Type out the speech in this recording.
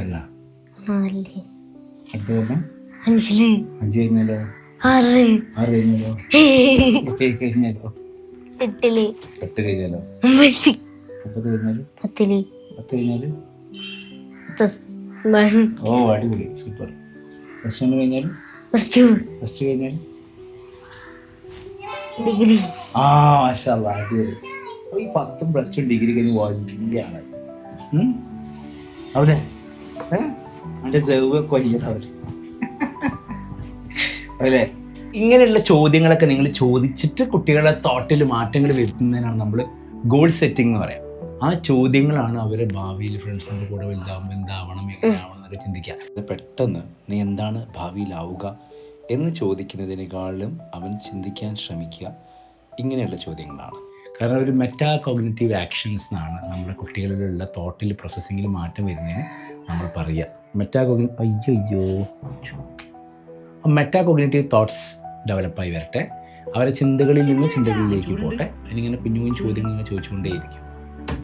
നാല്. അടുത്ത അഞ്ചിൽ. അഞ്ച് കഴിഞ്ഞാലോ ആറ്. ആറ് കഴിഞ്ഞാലോ ഏഴ്. കഴിഞ്ഞാലോ എട്ടിൽ. എട്ട് കഴിഞ്ഞാലോ മുപ്പത് കഴിഞ്ഞാലോ? പത്തിൽ. പത്ത് കഴിഞ്ഞാൽ? ഓ അടിപൊളി. സൂപ്പർ. പ്ലസ് വൺ കഴിഞ്ഞാൽ പ്ലസ് ടു. പ്ലസ് ടു കഴിഞ്ഞാൽ ഡിഗ്രി. ആ മാഷാ അല്ലാ, അടിപൊളി. ഈ പത്തും പ്ലസ് ടു ഡിഗ്രി കഴിഞ്ഞ് വലിയ ആളായി? അവിടെ? അവന്റെ ഇങ്ങനെയുള്ള ചോദ്യങ്ങളൊക്കെ നിങ്ങൾ ചോദിച്ചിട്ട് കുട്ടികളെ തോട്ടിൽ മാറ്റങ്ങൾ വരുത്തുന്നതിനാണ് നമ്മൾ ഗോൾ സെറ്റിംഗ് എന്ന് പറയാം. ആ ചോദ്യങ്ങളാണ് അവരെ ഭാവിയിൽ ഫ്രണ്ട്സിനോട് കൂടെ വലുതാവുമ്പോൾ എന്താവണം എങ്ങനെയാവണം എന്നൊക്കെ ചിന്തിക്കുക പെട്ടെന്ന് നീ എന്താണ് ഭാവിയിലാവുക എന്ന് ചോദിക്കുന്നതിനേക്കാളും അവൻ ചിന്തിക്കാൻ ശ്രമിക്കുക ഇങ്ങനെയുള്ള ചോദ്യങ്ങളാണ്. കാരണം ഒരു മെറ്റാ കോഗ്നറ്റീവ് ആക്ഷൻസ് എന്നാണ് നമ്മുടെ കുട്ടികളിലുള്ള തോട്ടിൽ പ്രോസസ്സിങ്ങിൽ മാറ്റം വരുന്നതിന് നമ്മൾ പറയുക. മെറ്റാ കോഗ്നി അയ്യോ അയ്യോ മെറ്റാ കോഗ്നറ്റീവ് തോട്ട്സ് ഡെവലപ്പായി വരട്ടെ. അവരെ ചിന്തകളിൽ നിന്ന് ചിന്തകളിലേക്ക് പോട്ടെ. അതിനിങ്ങനെ കുഞ്ഞു ചോദ്യങ്ങൾ ചോദിച്ചുകൊണ്ടേയിരിക്കും.